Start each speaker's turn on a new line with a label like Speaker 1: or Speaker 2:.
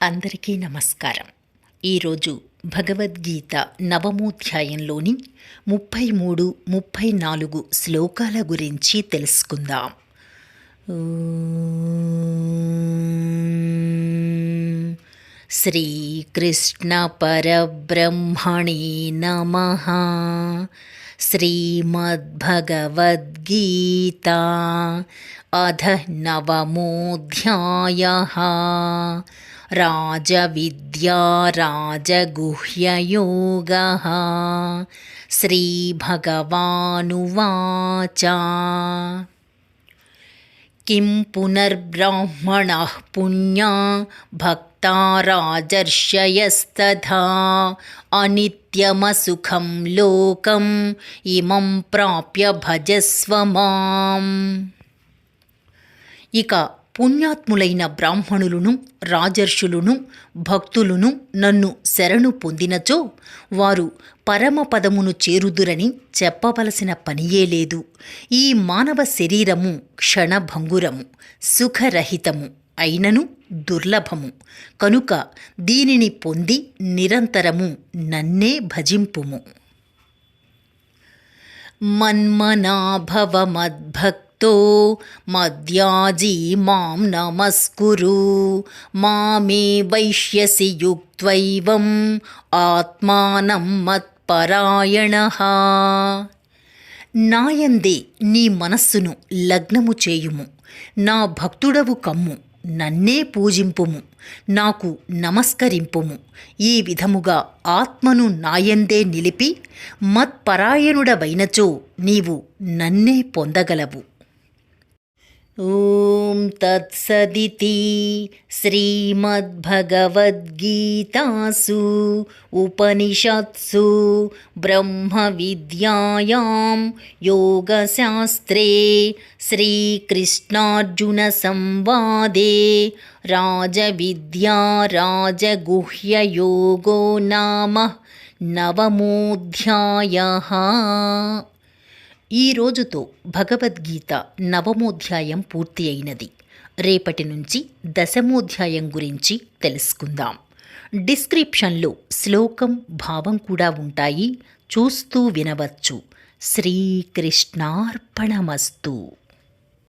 Speaker 1: అందరికీ నమస్కారం ఈరోజు భగవద్గీత నవమోధ్యాయంలోని ముప్పై మూడు ముప్పై నాలుగు శ్లోకాల గురించి తెలుసుకుందాం ఓం శ్రీకృష్ణ పరబ్రహ్మణే నమ श्रीमद्भगवद्गीता अध नवमोऽध्यायः राजविद्या राजगुह्ययोगः। श्रीभगवानुवाच। किं पुनर्ब्राह्मणः पुण्या भक्ता राजर्षयस्तथा। अनित्यमसुखं लोकम् इमं प्राप्य भजस्व माम्। ఇక పుణ్యాత్ములైన బ్రాహ్మణులను రాజర్షులును భక్తులను నన్ను శరణు పొందినచో వారు పరమపదమును చేరుదురని చెప్పవలసిన పనియే లేదు. ఈ మానవ శరీరము క్షణభంగురము సుఖరహితము అయినను దుర్లభము. కనుక దీనిని పొంది నిరంతరము నన్నే భజింపుము. మన్మనాభవమద్భక్ తో మద్యాజీ మాం నమస్కురు. మామే వైష్యసి యుక్త్వైవం ఆత్మానం మత్పరాయణ. నాయందే నీ మనస్సును లగ్నము చేయుము. నా భక్తుడవు కమ్ము నన్నే పూజింపుము. నాకు నమస్కరింపుము. ఈ విధముగా ఆత్మను నాయందే నిలిపి మత్పరాయణుడవైనచో నీవు నన్నే పొందగలవు. ॐ तत्सदिति श्रीमद्भगवद्गीतासु उपनिषत्सु ब्रह्मविद्यायां योगशास्त्रे श्रीकृष्णार्जुनसंवादे राजविद्या राजगुह्ययोगो नाम नवमोऽध्यायः ఈ రోజుతో భగవద్గీత నవమోధ్యాయం పూర్తి అయినది రేపటి నుంచి దశమోధ్యాయం గురించి తెలుసుకుందాం. డిస్క్రిప్షన్లో శ్లోకం భావం కూడా ఉంటాయి. చూస్తూ వినవచ్చు. శ్రీకృష్ణార్పణమస్తు.